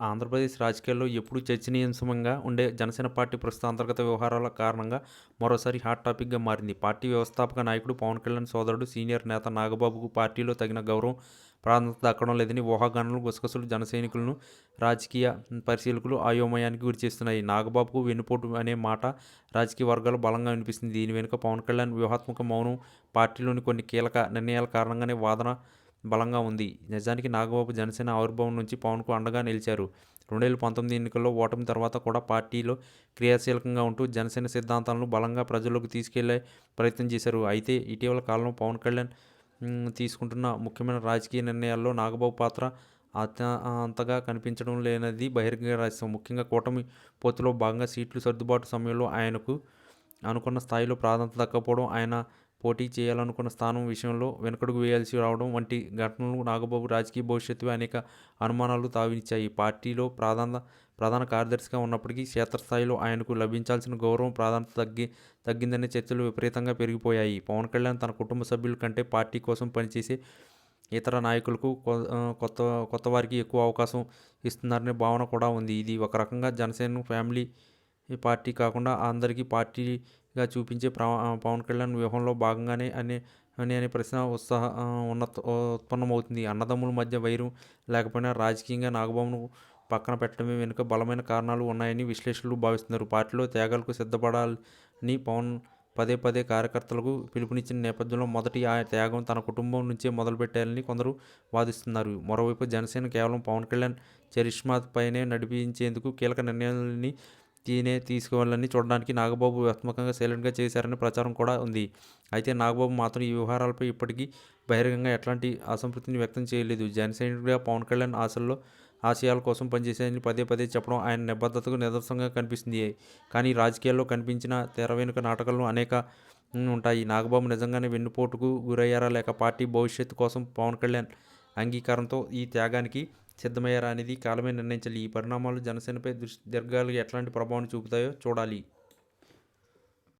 ఆంధ్రప్రదేశ్ రాజకీయాల్లో ఎప్పుడూ చర్చనీయాంశంగా ఉండే జనసేన పార్టీ ప్రస్తుత అంతర్గత వ్యవహారాల కారణంగా మరోసారి హాట్ టాపిక్గా మారింది. పార్టీ వ్యవస్థాపక నాయకుడు పవన్ కళ్యాణ్ సోదరుడు సీనియర్ నేత నాగబాబుకు పార్టీలో తగిన గౌరవం ప్రాధాన్యత దక్కడం లేదని ఊహాగానాలు గుసగుసలు జనసైనికులను రాజకీయ పరిశీలకులు అయోమయానికి గురిచేస్తున్నాయి నాగబాబుకు వెన్నుపోటు అనే మాట రాజకీయ వర్గాలు బలంగా వినిపిస్తుంది. దీని వెనుక పవన్ కళ్యాణ్ వ్యూహాత్మక మౌనం పార్టీలోని కొన్ని కీలక నిర్ణయాల కారణంగానే వాదన బలంగా ఉంది. నిజానికి నాగబాబు జనసేన ఆవిర్భావం నుంచి పవన్కు అండగా నిలిచారు. రెండు వేల పంతొమ్మిది ఎన్నికల్లో ఓటమి తర్వాత కూడా పార్టీలో క్రియాశీలకంగా ఉంటూ జనసేన సిద్ధాంతాలను బలంగా ప్రజల్లోకి తీసుకెళ్ళే ప్రయత్నం చేశారు. అయితే ఇటీవల కాలంలో పవన్ కళ్యాణ్ తీసుకుంటున్న ముఖ్యమైన రాజకీయ నిర్ణయాల్లో నాగబాబు పాత్ర అత అంతగా కనిపించడం లేనది బహిరంగ రహస్యం ముఖ్యంగా కూటమి పొత్తులో భాగంగా సీట్లు సర్దుబాటు సమయంలో ఆయనకు అనుకున్న స్థాయిలో ప్రాధాన్యత దక్కకపోవడం ఆయన పోటీ చేయాలనుకున్న స్థానం విషయంలో వెనుకడుగు వేయాల్సి రావడం వంటి ఘటనలు నాగబాబు రాజకీయ భవిష్యత్తుపై అనేక అనుమానాలు తావినిచ్చాయి పార్టీలో ప్రధాన ప్రధాన కార్యదర్శిగా ఉన్నప్పటికీ క్షేత్రస్థాయిలో ఆయనకు లభించాల్సిన గౌరవం ప్రాధాన్యత తగ్గి తగ్గిందనే చర్చలు విపరీతంగా పెరిగిపోయాయి. పవన్ కళ్యాణ్ తన కుటుంబ సభ్యుల కంటే పార్టీ కోసం పనిచేసే ఇతర నాయకులకు కొ- కొత్త కొత్త వారికి ఎక్కువ అవకాశం ఇస్తున్నారనే భావన కూడా ఉంది. ఇది ఒక రకంగా జనసేన ఫ్యామిలీ పార్టీ కాకుండా అందరికీ పార్టీ గా చూపించే పవన్ కళ్యాణ్ వ్యూహంలో భాగంగానే అనే అని అనే ప్రశ్న ఉత్సాహ ఉన్న ఉన్నత ఉత్పన్నమవుతుంది. అన్నదమ్ముల మధ్య వైరం లేకపోయినా రాజకీయంగా నాగబాబును పక్కన పెట్టడమే వెనుక బలమైన కారణాలు ఉన్నాయని విశ్లేషకులు భావిస్తున్నారు. పార్టీలో త్యాగాలకు సిద్ధపడాలని పవన్ పదే పదే కార్యకర్తలకు పిలుపునిచ్చిన నేపథ్యంలో మొదటి ఆ త్యాగం తన కుటుంబం నుంచే మొదలుపెట్టాలని కొందరు వాదిస్తున్నారు. మరోవైపు జనసేన కేవలం పవన్ కళ్యాణ్ చరిష్మా పైనే నడిపించేందుకు కీలక నిర్ణయాలని తీనే తీసుకోవాలని చూడడానికి నాగబాబు వ్యూహాత్మకంగా సైలెంట్గా చేశారనే ప్రచారం కూడా ఉంది. అయితే నాగబాబు మాత్రం ఈ వ్యవహారాలపై ఇప్పటికీ బహిరంగంగా ఎట్లాంటి అసంతృప్తిని వ్యక్తం చేయలేదు. జనసైనికుడిగా పవన్ కళ్యాణ్ ఆశల్లో ఆశయాల కోసం పనిచేశాయని పదే పదే చెప్పడం ఆయన నిబద్ధతకు నిదర్శనంగా కనిపిస్తుంది. కానీ రాజకీయాల్లో కనిపించిన తెర వెనుక నాటకాలు అనేక ఉంటాయి. నాగబాబు నిజంగానే వెన్నుపోటుకు గురయ్యారా లేక పార్టీ భవిష్యత్తు కోసం పవన్ కళ్యాణ్ అంగీకారంతో ఈ త్యాగానికి సిద్ధమయ్యారా అనేది కాలమే నిర్ణయించాలి. ఈ పరిణామాలు జనసేనపై దృష్టి దీర్ఘాలుగా ఎట్లాంటి ప్రభావం చూపుతాయో చూడాలి.